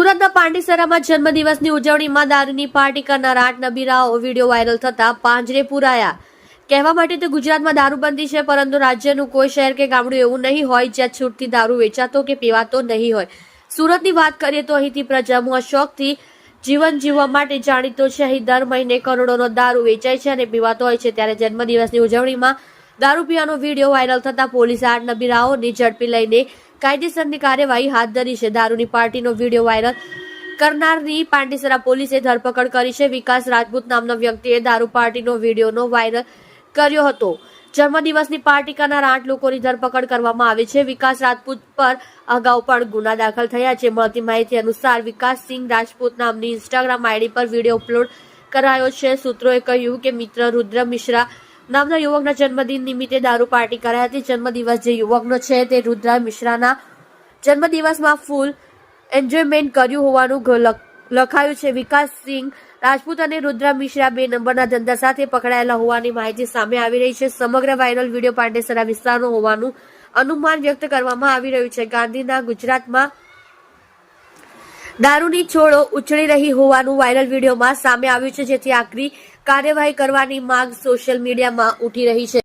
સુરતના પાંડેસરામાં જન્મદિવસની ઉજવણીમાં દારૂની પાર્ટી કરનાર આઠ નબીરાઓ વીડિયો વાયરલ થતા પાંજરે પુરાયા. કહેવા માટે તો ગુજરાતમાં દારૂબંધી છે, પરંતુ રાજ્યનું કોઈ શહેર કે ગામડું એવું નહીં હોય જ્યાં છૂટથી દારૂ વેચાતો કે પીવાતો નહીં હોય. સુરતની વાત કરીએ તો અહીંથી પ્રજામાં શોખથી જીવન જીવવા માટે જાણીતો છે, અહીં દર મહિને કરોડોનો દારૂ વેચાય છે અને પીવાતો હોય છે. ત્યારે જન્મદિવસની ઉજવણીમાં દારૂ પીવાનો વીડિયો વાયરલ થતા પોલીસે આઠ નબીરાઓની ઝડપી લઈને કાયદેસરની કાર્યવાહી હાથ ધરી છે. દારૂની પાર્ટીનો વીડિયો વાયરલ કરનારની પાંડેસરા પોલીસે ધરપકડ કરી છે. વિકાસ રાજપૂત નામના વ્યક્તિએ દારૂ પાર્ટીનો વિડીયોનો વાયરલ કર્યો હતો. જન્મદિવસની પાર્ટી કરનાર આઠ લોકોની ધરપકડ કરવામાં આવી છે. વિકાસ રાજપૂત પર અગાઉ પણ ગુના દાખલ થયા છે. મળતી માહિતી અનુસાર વિકાસ સિંહ રાજપૂત નામની ઇન્સ્ટાગ્રામ આઈડી પર વીડિયો અપલોડ કરાયો છે. સૂત્રોએ કહ્યું કે મિત્ર રુદ્ર મિશ્રા નામના યુવકના જન્મદિન નિમિત્તે દારૂ પાર્ટી કરાઈ હતી. જન્મદિવસ જે યુવકનો છે તે રુદ્રા મિશ્રાના જન્મદિવસમાં ફૂલ એન્જોયમેન્ટ કર્યું હોવાનું લખાયું છે. વિકાસ સિંહ રાજપૂત અને રુદ્રા મિશ્રા બે નંબરના ધંધા સાથે પકડાયેલા હોવાની માહિતી સામે આવી રહી છે. સમગ્ર વાયરલ વીડિયો પાંડેસરા વિસ્તારનો હોવાનું અનુમાન વ્યક્ત કરવામાં આવી રહ્યું છે. ગાંધીના ગુજરાતમાં દારૂની છોડો ઉછળી રહી હોવાનું વાયરલ વિડીયોમાં સામે આવ્યું છે. જેથી આકરી કાર્યવાહી કરવાની માંગ સોશિયલ મીડિયામાં ઉઠી રહી છે.